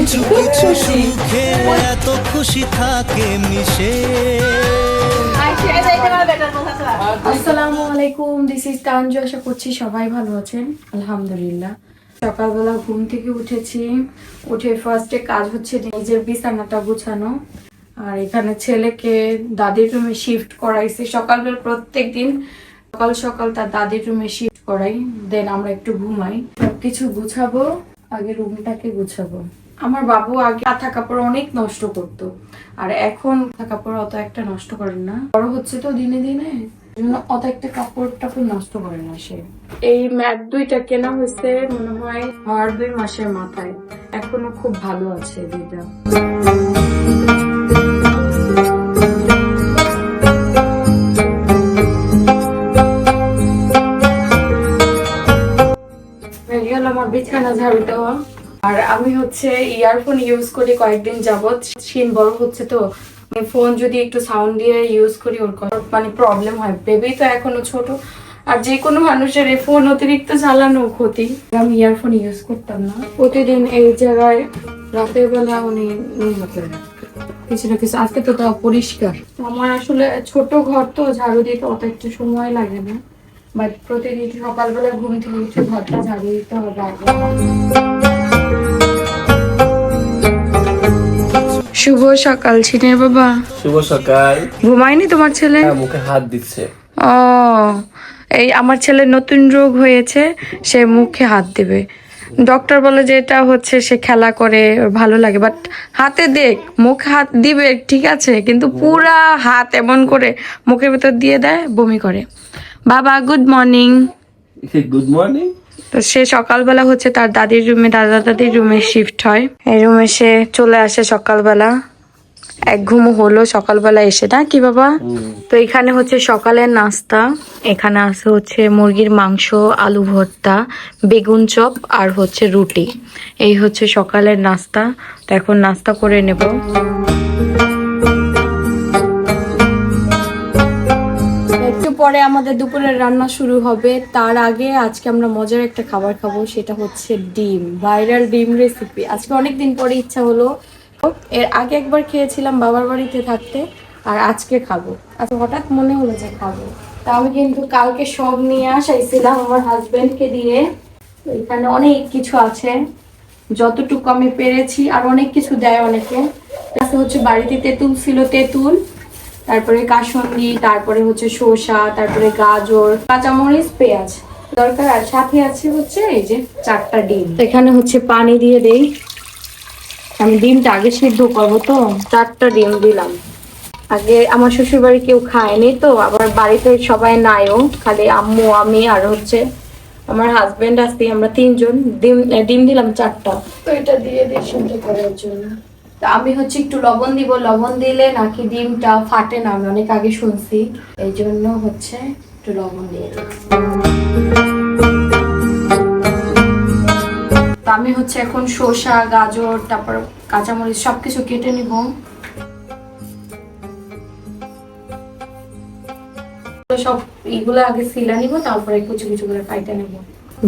কিছু খুব কিছু সুখে এত খুশি থাকে মিশে। আসসালামু আলাইকুম দিস ইজ তানজু আশা করছি সবাই ভালো আছেন। আলহামদুলিল্লাহ। সকালবেলা ঘুম থেকে উঠেছি উঠে ফার্স্টে কাজ হচ্ছে নিজের বিছানাটা গুছানো। আর এখানে ছেলেকে দাদির রুমে শিফট করাইছি। সকালবেলা প্রত্যেক দিন সকাল সকাল তার দাদির রুমে শিফট করাই। দেন আমরা একটু ঘুমাই। সবকিছু গুছাবো আগে রুমটাকে গুছাবো। আমার বাবু আগে কাঁথা কাপড় অনেক নষ্ট করতো। আর এখন কাঁথা কাপড় অত একটা নষ্ট করেন না। বড় হচ্ছে তো দিনে দিনে। জন্য অত একটা কাপড় টাপড় নষ্ট করে না সে। এই ম্যাট দুইটা কেনা হয়েছে মনে হয় আর দুই মাসের মাথায়। এখনও খুব ভালো আছে দুইটা। আমার বিছানা ঝাড়ু দেওয়া। আর আমি হচ্ছে ইয়ারফোন ইউজ করি কয়েকদিন যাবত শিন বড় হচ্ছে তো। ফোন যদি একটু সাউন্ড দিয়ে ইউজ করি, ওর মানে প্রবলেম হয়। বেবি তো এখনও ছোট। আর যে কোনো মানুষের এই ফোন অতিরিক্ত চালানো ক্ষতি। আমি ইয়ারফোন ইউজ করতাম না। প্রতিদিন এই জায়গায় রাতের বেলা উনি। কিছু না কিছু আজকে তো, তাও পরিষ্কার। আমার আসলে ছোট ঘর তো, ঝাড়ু দিতে অত একটু সময় লাগে না। বাট প্রতিদিন সকালবেলা ঘুম থেকে উঠে ঘরটা ঝাড়ু দিতে হবে। শুভ সকাল ছিনের বাবা। শুভ সকাল। ঘুমায়নি তোমার ছেলে? হ্যাঁ, মুখে হাত দিচ্ছে। ও এই আমার ছেলে নতুন রোগ হয়েছে সে মুখে হাত দিবে। ডক্টর বলে যে এটা হচ্ছে সে খেলা করে ভালো লাগে। বাট হাতে দেখ মুখে হাত দিবে ঠিক আছে কিন্তু পুরা হাত এমন করে মুখের ভেতর দিয়ে দেয় বমি করে। বাবা গুড মর্নিং গুড মর্নিং তো সে সকালবেলা হচ্ছে তার দাদির রুমে দাদা দাদির রুমে শিফট হয়। এই রুমে সে চলে আসে সকালবেলা। এক ঘুম হলো সকালবেলা এসে না কি বাবা? তো এখানে হচ্ছে সকালের নাস্তা। এখানে আছে হচ্ছে মুরগির মাংস আলু ভর্তা বেগুন চপ আর হচ্ছে রুটি। এই হচ্ছে সকালের নাস্তা। তো এখন নাস্তা করে নেব। পরে আমাদের দুপুরের রান্না শুরু হবে। তার আগে আজকে আমরা মজার একটা খাবার খাব, সেটা হচ্ছে ডিম, ভাইরাল ডিম রেসিপি আজকে অনেক দিন পরে ইচ্ছা হলো। এর আগে একবার খেয়েছিলাম বাবার বাড়িতে থাকতে, আর আজকে খাব। আচ্ছা হঠাৎ মনে হলো যে খাব। তা আমি কিন্তু কালকে সব নিয়ে আসাইছিলাম আমার হাজবেন্ডকে দিয়ে। এখানে অনেক কিছু আছে। যতটুকু আমি পেরেছি, আর অনেক কিছু দেয় অনেকে। হচ্ছে বাড়িতে তেঁতুল ছিল তেঁতুল। তারপরে কাসন্দি, তারপরে হচ্ছে শসা, তারপরে গাজর, কাঁচামরিচ, পেঁয়াজ। দরকার আর সাথে আছে হচ্ছে এই যে চারটা ডিম। এখানে হচ্ছে পানি দিয়ে দেই। আমি ডিমটা আগে সিদ্ধ করব তো, চারটা ডিম দিলাম। আগে আমার শ্বশুর বাড়ি কেউ খায়নি তো, আবার বাড়িতে সবাই নাইও, খালি আম্মু, আমি আর হচ্ছে আমার হাজবেন্ড আসছি আমরা তিনজন। ডিম ডিম দিলাম চারটা। তো এটা দিয়ে দিই সিদ্ধ করার জন্য। তা আমি হচ্ছে একটু লবণ দিব, লবণ দিলে নাকি ডিমটা ফাটে না, আমি অনেক আগে শুনছি। এই জন্য হচ্ছে একটু লবণ দিয়ে আমি হচ্ছে এখন শসা, গাজর, তারপর কাঁচামরিচ সবকিছু কেটে নিব। সব এগুলো আগে সিলা নিব, তারপরে কুচি কুচি করে কাইটে নেব।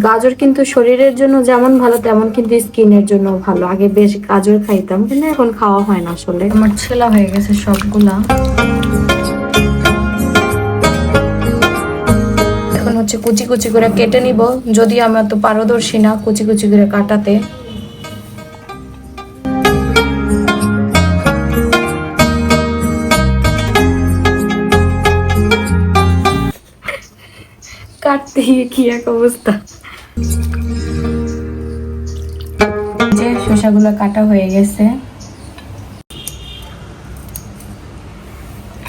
গাজর কিন্তু শরীরের জন্য যেমন ভালো তেমন কিন্তু স্কিনের জন্য ভালো। আগে বেশ গাজর খাইতাম কিন্তু এখন খাওয়া হয় না আসলে। আমার ছেলা হয়ে গেছে সবগুলা। এখন হচ্ছে কুচি কুচি করে কেটে নিব। যদি আমি এত পারদর্শী না কুচি কুচি করে কাটাতে। কাটতে কি এক অবস্থা? যে শসাগুলো কাটা হয়ে গেছে।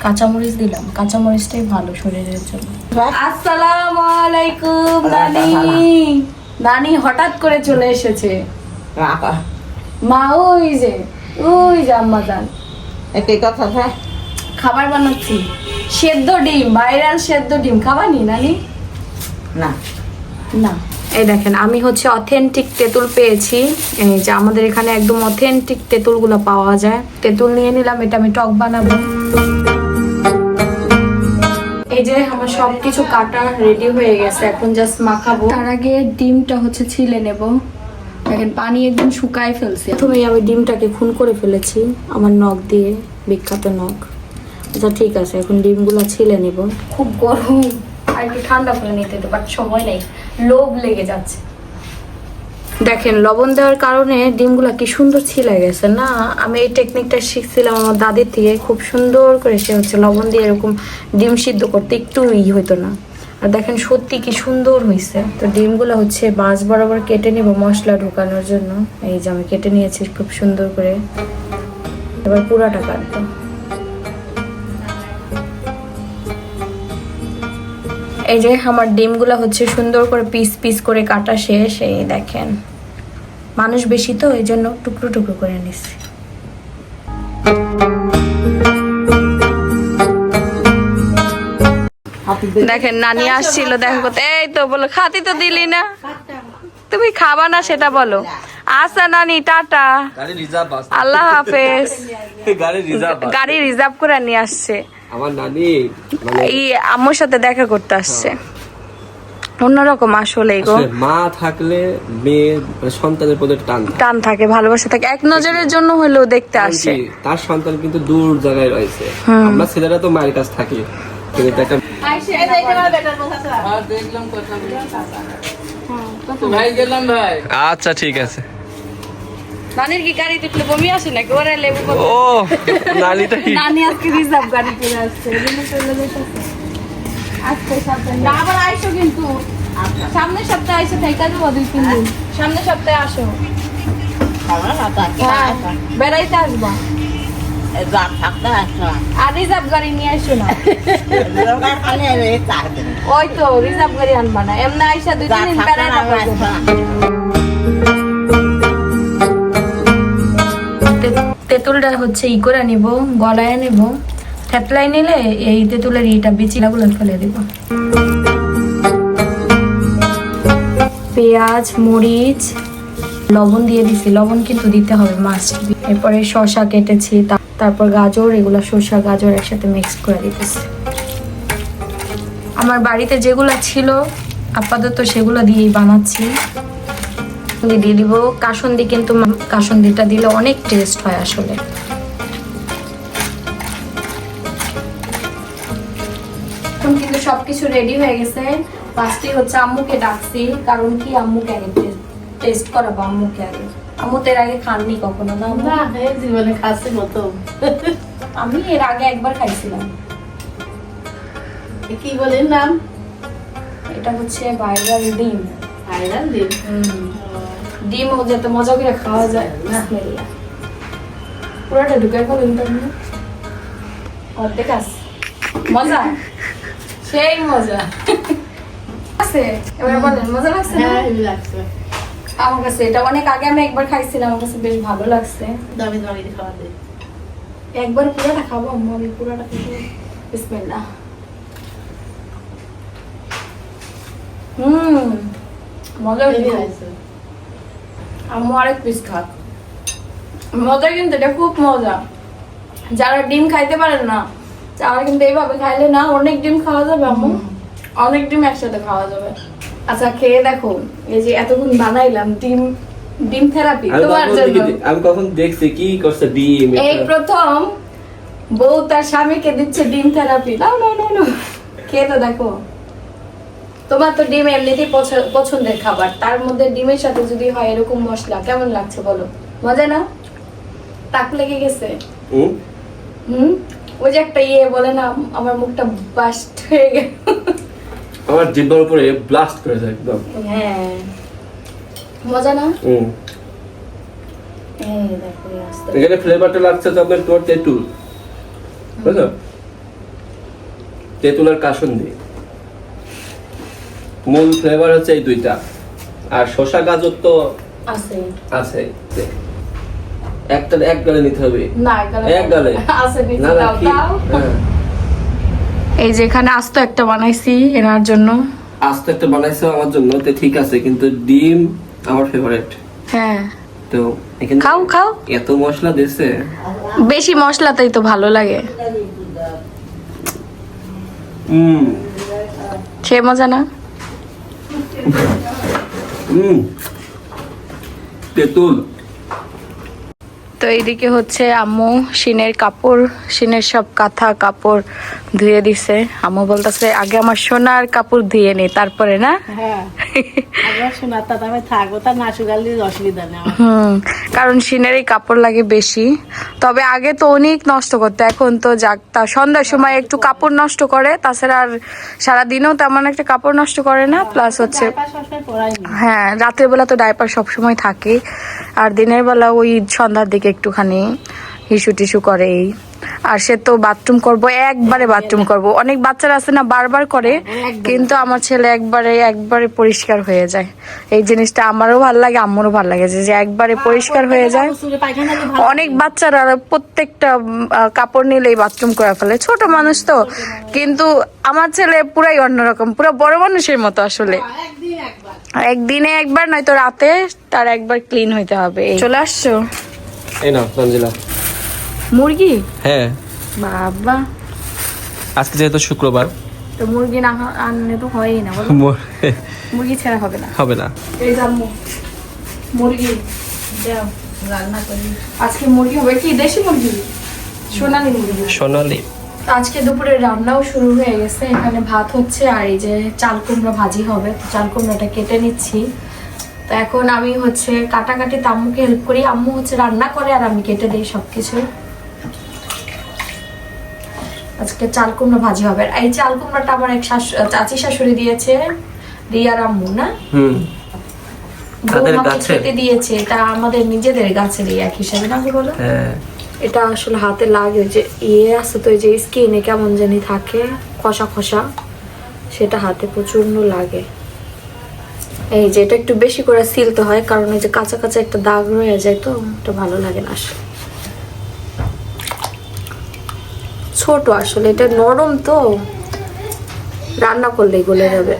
কাঁচামরিচ দিলাম। কাঁচামরিচটাই ভালো শরীরের জন্য। আসসালামু আলাইকুম নানি। নানি হঠাৎ করে চলে এসেছে। মা ওই যে ওই যে আম্মা যান একই কথা হ্যাঁ। খাবার বানাচ্ছি। সেদ্ধ ডিম ভাইরাল সেদ্ধ ডিম। খাবানি নানি? না। না। এই দেখেন, আমি হচ্ছে অথেন্টিক তেঁতুল পেয়েছি। এই যে আমাদের এখানে একদম অথেন্টিক তেঁতুলগুলো পাওয়া যায়। তেঁতুল নিয়ে নিলাম, এটা আমি টক বানাবো। এই যে আমার সবকিছু কাটা রেডি হয়ে গেছে, এখন জাস্ট মাখাবো। তার আগে ডিমটা হচ্ছে ছিলে নেব। দেখেন, পানি একদম শুকায় ফেলছে। প্রথমে আমি ডিমটাকে খুন করে ফেলেছি, আমার নখ দিয়ে, বিখ্যাত নখ। আচ্ছা ঠিক আছে, এখন ডিমগুলো ছিলে নিব। খুব গরম। একটু ঠান্ডা করে নিতে তো, বাট সময় নেই, লোভ লেগে যাচ্ছে। দেখেন, লবণ দেওয়ার কারণে ডিমগুলো কি সুন্দর ছিলে গেছে না? আমি এই টেকনিকটা শিখছিলাম আমার দাদির থেকে, খুব সুন্দর করে সে হচ্ছে লবণ দিয়ে এরকম ডিম সিদ্ধ করতে, একটু ই হতো না। আর দেখেন, সত্যি কি সুন্দর হয়েছে তো ডিমগুলো হচ্ছে মাছ বরাবর কেটে নেব মশলা ঢোকানোর জন্য। এই যে আমি কেটে নিয়েছি খুব সুন্দর করে। এবার পুরাটা কাটবো। এই যে আমার ডিমগুলো হচ্ছে সুন্দর করে পিস পিস করে কাটা শেষ এই দেখেন। মানুষ বেশি তো এই জন্য টুকরো টুকরো করে নিচ্ছি। দেখেন নানি আসছিল দেখো এই তো বলো খাতি তো দিলি না। তুমি খাবা না সেটা বলো। আচ্ছা নানি টাটা। আল্লাহ হাফেজ। গাড়ি রিজার্ভ করে নিয়ে আসছে। আমার নানি মানে এই আম্মুর সাথে দেখা করতে আসছে। অন্যরকম আসলে গো। মা থাকলে মেয়ে মানে সন্তানের প্রতি টান টান থাকে ভালোবাসা থাকে। এক নজরের জন্য হলেও দেখতে আসে। তার সন্তান কিন্তু দূর জায়গায় রয়েছে। আমরা ছেলেরা তো মায়ের কাছে থাকি। কিন্তু এটা একটা আচ্ছা ঠিক আছে। নানির কি গাড়ি তুললে বমি আসে নাকি? ওরা লেবু ও নানিটা নানি আজকে রিজার্ভ গাড়ি চলে আসছে। চলে আজকে সাবধানে আবার আইসো কিন্তু। সামনের সপ্তাহে আইসো থাইকা যাব দুই তিন দিন। সামনের সপ্তাহে আসো। হ্যাঁ বেড়াইতে আসবা। আর রিজার্ভ গাড়ি নিয়ে আসো না। ওই তো রিজার্ভ গাড়ি আনবা না। এমনি আইসা দুই তিন দিন বেড়াইতে তেঁতুলটা হচ্ছে ই করে নিব, গলায় নেব। থেতলাই নিলে এই তেঁতুলের ইটা বিচিলাগুলো ফেলে দিব। পেঁয়াজ, মরিচ, লবণ দিয়ে দিছি। লবণ কিন্তু দিতে হবে মাছ এরপরে শসা কেটেছি তারপর গাজর, এগুলো শসা, গাজর একসাথে মিক্স করে দিতেছি। আমার বাড়িতে যেগুলো ছিল, আপাতত সেগুলো দিয়েই বানাচ্ছি। কাসুন্দি দিয়ে দিব। কাসুন্দি কিন্তু কাসুন্দিটা দিলে অনেক টেস্ট হয় আসলে। এখন কিন্তু সবকিছু রেডি হয়ে গেছে। ফার্স্টে হচ্ছে আম্মুকে ডাকছি কারণ কি আম্মুকে আগে টেস্ট করাবো আম্মুকে আগে। আম্মু তো এর আগে খাননি কখনো না জীবনে খাচ্ছি মতো। আমি এর আগে একবার খাইছিলাম। কি বলেন নাম? এটা হচ্ছে ভাইরাল ডিম। আইরান দিন ডিম যাতে মজা করে খাওয়া যায়। বিসমিল্লাহ পুরোটা ঢুকে করুন তো আপনি অর্ধেক আছে মজা? সেই মজা। আছে? এবার বলেন মজা লাগছে না? হ্যাঁ লাগছে। আমার কাছে এটা অনেক আগে আমি একবার খাইছিলাম আমার কাছে বেশ ভালো লাগছে। দামি দামি খাওয়া দে একবার পুরোটা খাব আম্মু আমি পুরোটা খাব। বিসমিল্লাহ। হুম মজা হয়েছে। আম্মু আরেক পিস খাক। মজা কিন্তু এটা খুব মজা। যারা ডিম খাইতে পারেন না তারা কিন্তু এইভাবে খাইলে না অনেক ডিম খাওয়া যাবে আম্মু। অনেক ডিম একসাথে খাওয়া যাবে। আচ্ছা খেয়ে দেখো এই যে এতক্ষণ বানাইলাম ডিম ডিম থেরাপি তোমার জন্য। আমি কখন দেখছি কি করছে ডিম এই প্রথম বউ তার স্বামীকে দিচ্ছে ডিম থেরাপি নাও নাও নাও খেয়ে তো দেখো। তোমার তো ডিম এমনিতেই পছন্দের খাবার। তার মধ্যে ডিমের সাথে যদি হয় এরকম মশলা কেমন লাগছে বলো? মজা না? তাক লেগে গেছে। হুম? ওই যে একটা ইয়ে বলে না আমার মুখটা বাস্ট হয়ে গেল। আমার জিব্বার উপরে ব্লাস্ট করেছে একদম। হ্যাঁ। মজা না? হুম। এখানে ফ্লেভারটা লাগছে তো আপনার তোমার তেঁতুল। বুঝলো তেঁতুল আর কাসুন্দি। মূল ফ্লেভার হচ্ছে এই দুইটা। আর শসা গাজর তো আছে আছে একটা এক গালে নিতে হবে। না এক গালে আছে না না দাও দাও। হ্যাঁ। এই যে এখানে আস্ত একটা বানাইছি এনার জন্য। আস্তে একটা বানাইছো আমার জন্য তো ঠিক আছে কিন্তু ডিম আমার ফেভারিট হ্যাঁ। তো এখানে খাও খাও। এত মশলা দিছে। বেশি মশলাতেই তো ভালো লাগে। হুম সে মজা না? হুম তেঁতুল তো এইদিকে হচ্ছে আম্মু সিনের কাপড় সিনের সব কাঁথা কাপড় ধুয়ে দিছে। আম্মু বলতেছে আগে আমার সোনার কাপড় ধুয়ে নি তারপরে না? হ্যাঁ। হুম কারণ সিনের এই কাপড় লাগে বেশি। তবে আগে তো অনেক নষ্ট করতো এখন তো যাক তা সন্ধ্যার সময় একটু কাপড় নষ্ট করে তাছাড়া আর সারাদিনও তেমন একটা কাপড় নষ্ট করে না প্লাস হচ্ছে হ্যাঁ রাতের বেলা তো ডাইপার সবসময় থাকে। আর দিনের বেলা ওই সন্ধ্যার দিকে একটুখানি হিসু টিসু করে এই আর সে তো বাথরুম করব একবারে বাথরুম করব। অনেক বাচ্চারা আছে না বারবার করে কিন্তু আমার ছেলে একবারে একবারে পরিষ্কার হয়ে যায়। এই জিনিসটা আমারও ভালো লাগে আম্মুরও ভালো লাগে যে একবারে পরিষ্কার হয়ে যায়। অনেক বাচ্চারা প্রত্যেকটা কাপড় নিলেই বাথরুম করে ফেলে। ছোট মানুষ তো কিন্তু আমার ছেলে পুরাই অন্যরকম পুরো বড় মানুষের মতো আসলে। একদিন একবার। একদিনে একবার নয়তো রাতে তার একবার ক্লিন হইতে হবে চলে আসছো? এই মুরগি? হ্যাঁ। বাবা। আজকে যেহেতু শুক্রবার। তো মুরগি না আনলে তো হয়ই না বলো। মুরগি ছাড়া হবে না। হবে না। এই জাম্মু মুরগি। দাও রান্না করি। আজকে মুরগি হবে কি? দেশি মুরগি? সোনালি মুরগি। সোনালি। আজকে দুপুরে রান্নাও শুরু হয়ে গেছে। এখানে ভাত হচ্ছে আর এই যে চাল কুমড়ো ভাজি হবে। তো চাল কুমড়োটা কেটে নিচ্ছি। তো এখন আমি হচ্ছে কাটাকাটি আম্মুকে হেল্প করি। আম্মু হচ্ছে রান্না করে আর আমি কেটে দিই সবকিছু। আজকে চাল কুমড়ো ভাজি হবে। এই চাল কুমড়োটা আমার এক শাশু- চাচি শাশুড়ি দিয়েছে রিয়ার আম্মু না? হুম। তাদের গাছের? দিয়েছে। এটা আমাদের নিজেদের গাছেরই এক হিসাবে না বলো? হ্যাঁ। এটা আসলে হাতে লাগে যে ইয়ে আছে তো যে স্কিনে কেমন জানি থাকে খসা খসা সেটা হাতে প্রচণ্ড লাগে। এই যে এটা একটু বেশি করে সিলতে হয়, কারণ এই যে কাঁচা কাঁচা একটা দাগ রয়ে যায় তো এটা ভালো লাগে না আসলে। ছোট আসলে, এটা নরম তো, রান্না করলেই গলে যাবে।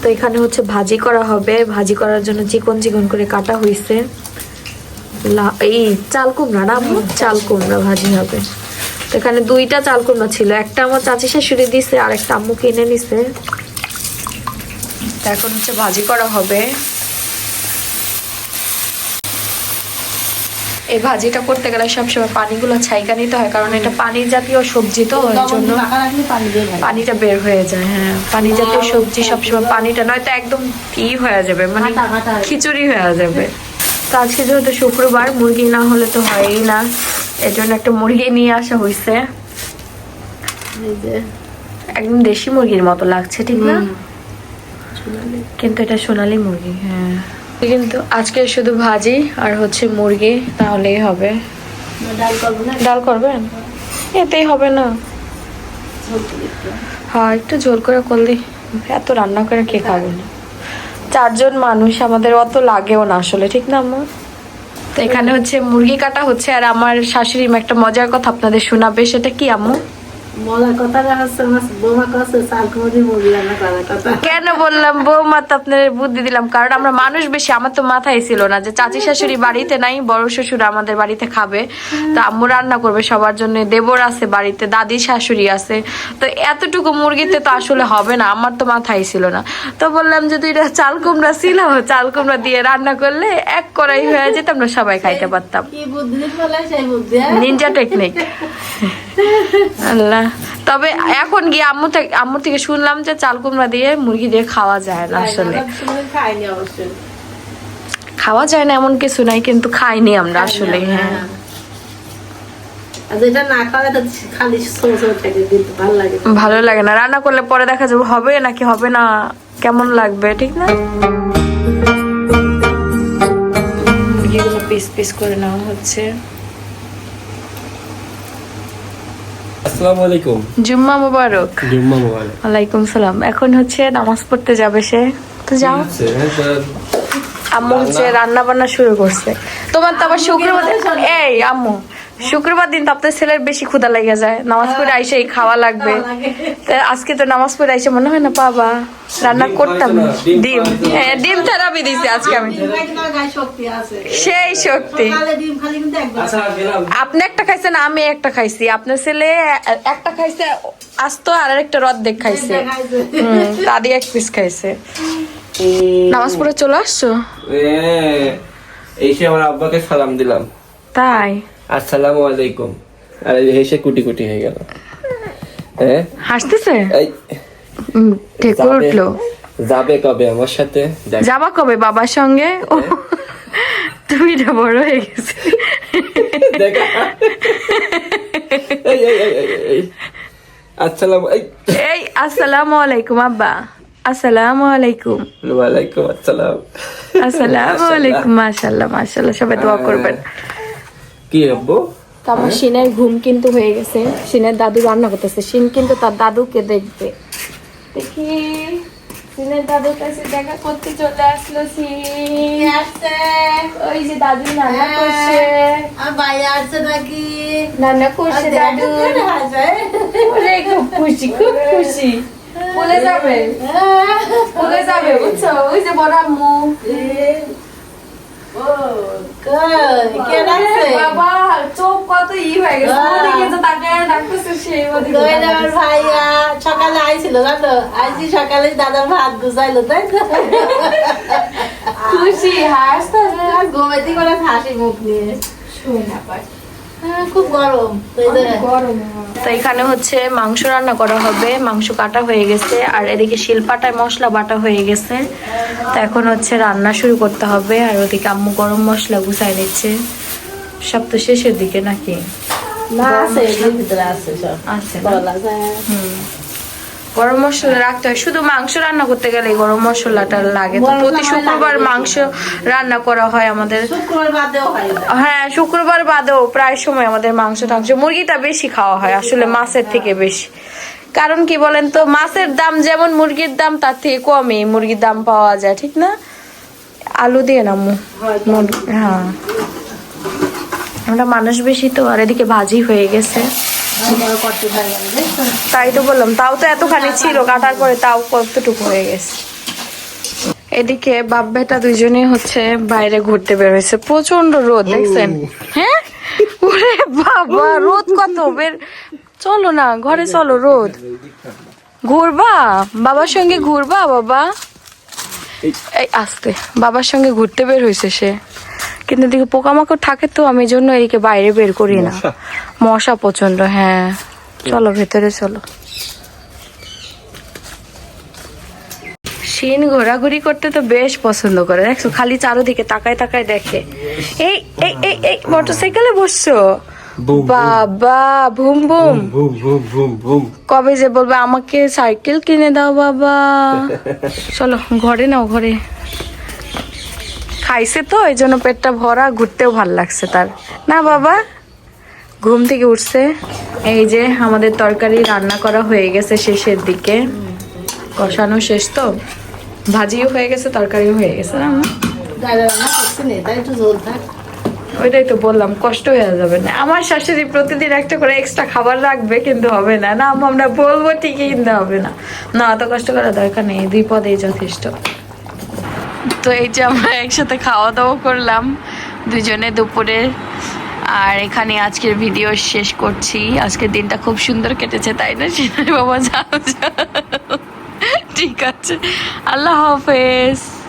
তো এখানে হচ্ছে ভাজি করা হবে, ভাজি করার জন্য চিকন চিকন করে কাটা হয়েছে এই চাল কুমড়া না? চাল কুমড়া ভাজি হবে। তো এখানে দুইটা চাল কুমড়া ছিল, একটা আমার চাচি শাশুড়ি দিছে আর একটা আম্মু কিনে নিছে। তো এখন হচ্ছে ভাজি করা হবে। এই ভাজিটা করতে গেলে সবসময় পানিগুলো ছাইকা নিতে হয় কারণ এটা পানি জাতীয় সবজি তো এর জন্য পানিটা বের হয়ে যায় হ্যাঁ। পানি জাতীয় সবজি সবসময় পানিটা নয়তো একদম ই হয়ে যাবে মানে। খিচুড়ি হয়ে যাবে। তো আজকে যেহেতু শুক্রবার মুরগি না হলে তো হয়ই না। এর জন্য একটা মুরগি নিয়ে আসা হয়েছে একদম দেশি মুরগির মতো লাগছে ঠিক না? কিন্তু এটা সোনালি মুরগি হ্যাঁ। কিন্তু আজকে শুধু ভাজি আর হচ্ছে মুরগি তাহলেই হবে। ডাল করব ডাল করবেন? এতেই হবে না। হ্যাঁ একটু ঝোল করে করলে এত রান্না করে কে খাবে না। চারজন মানুষ আমাদের অত লাগেও না আসলে ঠিক না আমার তো এখানে হচ্ছে মুরগি কাটা হচ্ছে আর আমার শাশুড়ি একটা মজার কথা আপনাদের শোনাবে সেটা কি আম্মু? কেন বললাম বৌমা তো আপনার বুদ্ধি দিলাম কারণ আমরা মানুষ বেশি আমার তো মাথায় ছিল না যে চাচি শাশুড়ি বাড়িতে নাই বড় শ্বশুর আমাদের বাড়িতে খাবে তো আম্মু রান্না করবে সবার জন্য দেবর আছে বাড়িতে দাদি শাশুড়ি আছে তো এতটুকু মুরগিতে তো আসলে হবে না আমার তো মাথায় ছিল না। তো বললাম যদি এটা চাল কুমড়া ছিল চাল কুমড়া দিয়ে রান্না করলে এক কড়াই হয়ে যেত আমরা সবাই খাইতে পারতাম। হ্যাঁ? Ninja technique Allah. তবে এখন গিয়ে আম্মু থেকে আম্মুর থেকে শুনলাম যে চাল কুমড়া দিয়ে মুরগি দিয়ে খাওয়া যায় না আসলে। খাওয়া যায় না এমন কিছু নাই কিন্তু খাইনি আমরা আসলে হ্যাঁ। কিন্তু ভালো লাগে। ভালো লাগে না রান্না করলে পরে দেখা যাবে হবে নাকি হবে না কেমন লাগবে ঠিক না? মুরগিগুলো পিস পিস করে নেওয়া হচ্ছে। আসসালামু আলাইকুম। জুম্মা মোবারক। জুম্মা মোবারক। ওয়ালাইকুম সালাম। এখন হচ্ছে নামাজ পড়তে যাবে সে। তো যাও। আম্মু হচ্ছে রান্না বান্না শুরু করছে। তোমার তো আবার শুক্রবার এই আম্মু। শুক্রবার দিন তো আপনার ছেলের বেশি ক্ষুধা লেগে যায়। নামাজ পড়ে আইসে এই খাওয়া লাগবে। আজকে তো নামাজ পড়ে আইসে মনে হয় না বাবা রান্না করতাম। ডিম ডিম। হ্যাঁ ডিম থেরাপি দিছে আজকে আমি। সেই শক্তি। সকালে ডিম খালি কিন্তু একবার আচ্ছা আপনি একটা খাইছেন আমি একটা খাইছি। আপনার ছেলে একটা খাইছে আস্ত আর একটা রদ দেখ খাইছে। দাদি এক পিস খাইছে। নামাজ পড়ে চলে আসছো? এ, এসে আমার আব্বাকে সালাম দিলাম। তাই? আসসালামু আলাইকুম। আর হেসে কুটি কুটি হয়ে গেল। হ্যাঁ? হাসতেছে? এই যাবে- উঠল? যাবে কবে আমার সাথে? যাবা কবে বাবার সঙ্গে? ও তুমি এটা বড় হয়ে গেছে। আসসালামু এই এই আসসালামু আলাইকুম আব্বা। আসসালামু আলাইকুম। ওয়ালাইকুম আসসালাম। আসসালামু আলাইকুম মাশাআল্লাহ মাশাআল্লাহ। সবাই দোয়া করবেন। কি আব্বু? তো আমার সিনের ঘুম কিন্তু হয়ে গেছে। সিনের দাদু রান্না করতেছে। সিন কিন্তু তার দাদুকে দেখবে। দেখি সিনের দাদুর কাছে দেখা করতে চলে আসলো সিন আসছে ওই যে দাদু রান্না করছে। আর বাইরে আসছে নাকি? রান্না করছে দাদু। ওরে খুব খুশি খুব খুশি। বলে যাবে। বলে যাবে বুঝছ? ওই যে বড় আম্মু। ও বাবা চোখ কত ই হয়ে গেছে। তাকায় ডাকতেছে সেই ভাইয়া। সকালে আইছিল জানো? আইছি সকালে দাদা ভাত গুছাইলো তাই খুশি হাসতেছে। আর ঘুমাইতে করে হাসি মুখ নিয়ে। শুয়ে না হ্যাঁ, খুব গরম তো তো এখানে হচ্ছে মাংস রান্না করা হবে মাংস কাটা হয়ে গেছে আর এদিকে শিলপাটায় মশলা বাটা হয়ে গেছে। তো এখন হচ্ছে রান্না শুরু করতে হবে আর ওদিকে আম্মু গরম মশলা গুছাই নিচ্ছে। সব তো শেষের দিকে নাকি? না আছে যায়। হুম। গরম মশলা রাখতে হয়। শুধু মাংস রান্না করতে গেলে গরম মশলাটা লাগে। তো প্রতি শুক্রবার মাংস রান্না করা হয় আমাদের। হয়। হ্যাঁ শুক্রবার বাদেও প্রায় সময় আমাদের মাংস টাংস মুরগিটা বেশি খাওয়া হয় আসলে মাছের থেকে বেশি। কারণ কি বলেন তো মাছের দাম যেমন মুরগির দাম তার থেকে কমই মুরগির দাম পাওয়া যায় ঠিক না? আলু দিয়ে না মু মুরগি- হ্যাঁ। আমরা মানুষ বেশি তো আর এদিকে ভাজি হয়ে গেছে। তাই তো বললাম তাও তো এতখানি ছিল কাটার পরে তাও কতটুকু হয়ে গেছে। এদিকে বাপ বেটা দুইজনে হচ্ছে বাইরে ঘুরতে বের হয়েছে প্রচণ্ড রোদ দেখছেন? হ্যাঁ? ওরে বাবা রোদ কত? বের চলো না ঘরে চলো রোদ। ঘুরবা? বাবার সঙ্গে ঘুরবা বাবা? এই আসতে বাবার সঙ্গে ঘুরতে বের হয়েছে সে। কিন্তু এদিকে পোকামাকড় থাকে তো আমি জন্য এদিকে বাইরে বের করি না। মশা? প্রচণ্ড হ্যাঁ। চলো ভেতরে চলো। শিন ঘোরাঘুরি করতে তো বেশ পছন্দ করে। দেখছ খালি চারোদিকে তাকায় তাকায় দেখে। এই এই এই এই মোটরসাইকেলে বসছো? বাবা ভুম ভুম কবে যে বলবে আমাকে সাইকেল কিনে দাও বাবা। চলো ঘরে নাও ঘরে। খাইছে তো এই জন্য পেটটা ভরা ঘুরতেও ভালো লাগছে তার। না বাবা ঘুম থেকে উঠছে। এই যে আমাদের তরকারি রান্না করা হয়ে গেছে শেষের দিকে। কষানো শেষ তো। ভাজিও হয়ে গেছে তরকারিও হয়ে গেছে। না ওইটাই তো বললাম কষ্ট হয়ে যাবে না। আমার শাশুড়ি প্রতিদিন একটা করে এক্সট্রা খাবার রাখবে কিন্তু হবে না। না আমরা বলব ঠিকই কিন্তু হবে না। না অত কষ্ট করার দরকার নেই দুই পদেই যথেষ্ট। তো এই যে আমরা একসাথে খাওয়া দাওয়া করলাম দুজনে দুপুরে। আর এখানে আজকের ভিডিও শেষ করছি। আজকের দিনটা খুব সুন্দর কেটেছে, তাই না? সিনাই বাবা যাও। ঠিক আছে। আল্লাহ হাফেজ।